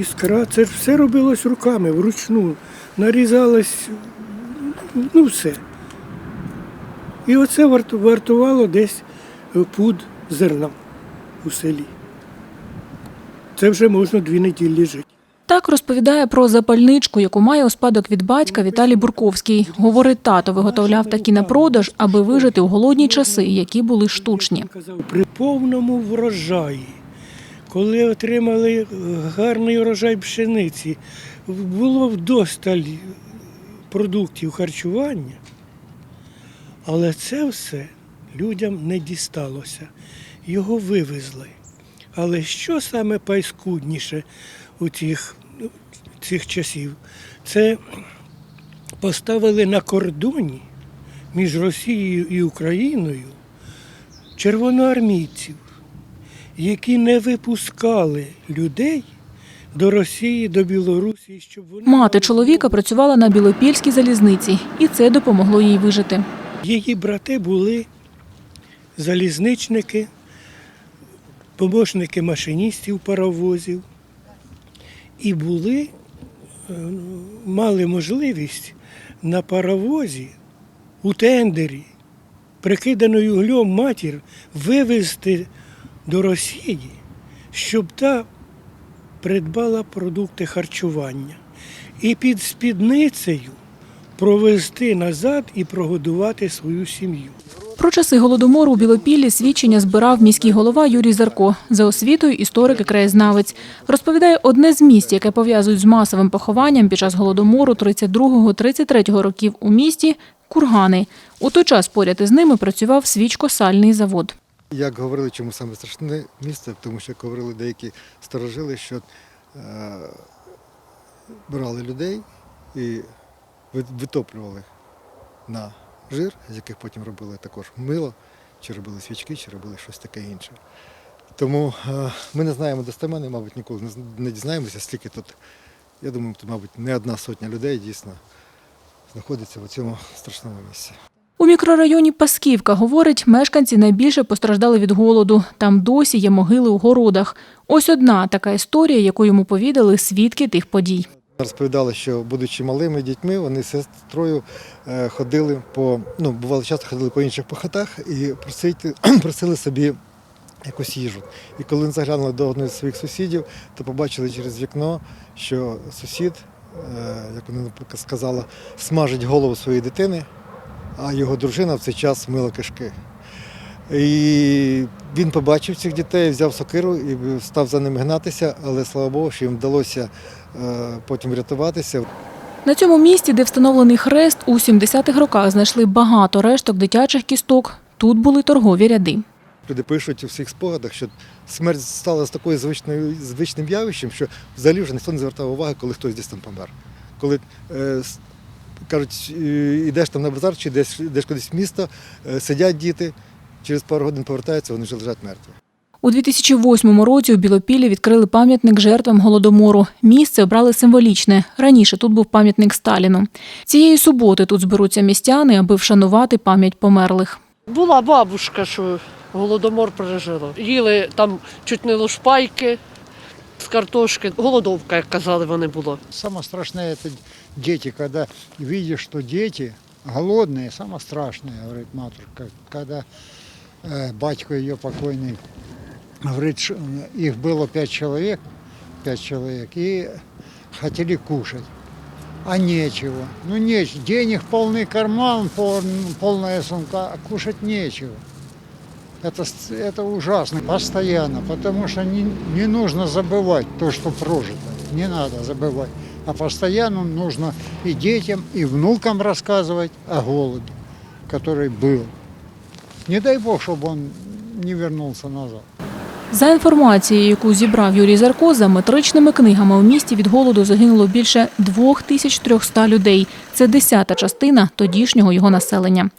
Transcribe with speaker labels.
Speaker 1: Іскра, це ж все робилось руками, вручну. Нарізалось, ну все. І оце вартувало десь е, пуд зерна у селі. Це вже можна дві неділі жити.
Speaker 2: Так розповідає про запальничку, яку має у спадок від батька Віталій Бурковський. Говорить, тато виготовляв такі на продаж, аби вижити у голодні часи, які були штучні.
Speaker 1: При повному врожаї, коли отримали е, гарний урожай пшениці, було вдосталь продуктів харчування, але це все людям не дісталося. Його вивезли. Але що саме пайскудніше у цих, ну, цих часів? Це поставили на кордоні між Росією і Україною червоноармійців, які не випускали людей до Росії, до Білорусі, щоб вони
Speaker 2: Мати чоловіка працювала на Білопільській залізниці, і це допомогло їй вижити.
Speaker 1: Її брати були залізничники, помощники машиністів паровозів і були, е, мали можливість на паровозі у тендері, прикиданою углем матір, вивезти до Росії, щоб та придбала продукти харчування. І під спідницею провезти назад і прогодувати свою сім'ю.
Speaker 2: Про часи голодомору у Білопіллі свідчення збирав міський голова Юрій Зарко. За освітою історик і краєзнавець. Розповідає, одне з місць, яке пов'язують з масовим похованням під час голодомору 32-33 років у місті – Кургани. У той час поряд із ними працював свічко-сальний завод.
Speaker 3: Як говорили, чому саме страшне місце, тому що як говорили деякі старожили, що е, брали людей і витоплювали на жир, з яких потім робили також мило, чи робили свічки, чи робили щось таке інше. Тому е, ми не знаємо достеменно, мабуть, ніколи не дізнаємося, скільки тут, я думаю, тут, мабуть, не одна сотня людей дійсно знаходиться в цьому страшному місці.
Speaker 2: Мікрорайоні Пасківка, говорить, мешканці найбільше постраждали від голоду. Там досі є могили у городах. Ось одна така історія, яку йому повідали свідки тих подій.
Speaker 3: Розповідали, що будучи малими дітьми, вони з сестрою е, ходили по, ну, бувало часто ходили по інших похатах і просити, просили собі якусь їжу. І коли заглянули до одного з своїх сусідів, то побачили через вікно, що сусід, е, як наприклад, сказала, смажить голову своєї дитини, а його дружина в цей час мила кишки. І він побачив цих дітей, взяв сокиру і став за ними гнатися, але слава Богу, що їм вдалося е, потім врятуватися.
Speaker 2: На цьому місці, де встановлений хрест, у 70-х роках знайшли багато решток дитячих кісток. Тут були торгові ряди.
Speaker 3: Люди пишуть у всіх спогадах, що смерть стала з такою звичною звичним явищем, що взагалі вже ніхто не звертав уваги, коли хтось десь там помер. Коли е, кажуть, е, йдеш там на базар чи десь йдеш кудись в місто, е, сидять діти, через пару годин повертаються, вони вже лежать мертві.
Speaker 2: У 2008 році у Білопіллі відкрили пам'ятник жертвам голодомору. Місце обрали символічне. Раніше тут був пам'ятник Сталіну. Цієї суботи тут зберуться містяни, аби вшанувати пам'ять померлих.
Speaker 4: Була бабушка, що голодомор пережила. Їли там чуть не лушпайки з картошки. Голодовка, як казали, вони було.
Speaker 5: Самое страшное это дети, когда видишь, что дети голодные, самое страшное, говорит матушка, когда э, батько ее покойный говорит, что их было пять человек, пять человек, и хотели кушать, а нечего. Ну нечего, денег полный карман, пол- полная сумка, а кушать нечего. Это, с- это ужасно, постоянно, потому что не, не нужно забывать то, что прожито, не надо забывать. А постоянно нужно и детям, и внукам рассказывать о голоде, который был. Не дай бог, чтобы он не вернулся назад.
Speaker 2: За інформацією, яку зібрав Юрій Зарко, за метричними книгами у місті від голоду загинуло більше 2300 людей. Це десята частина тодішнього його населення.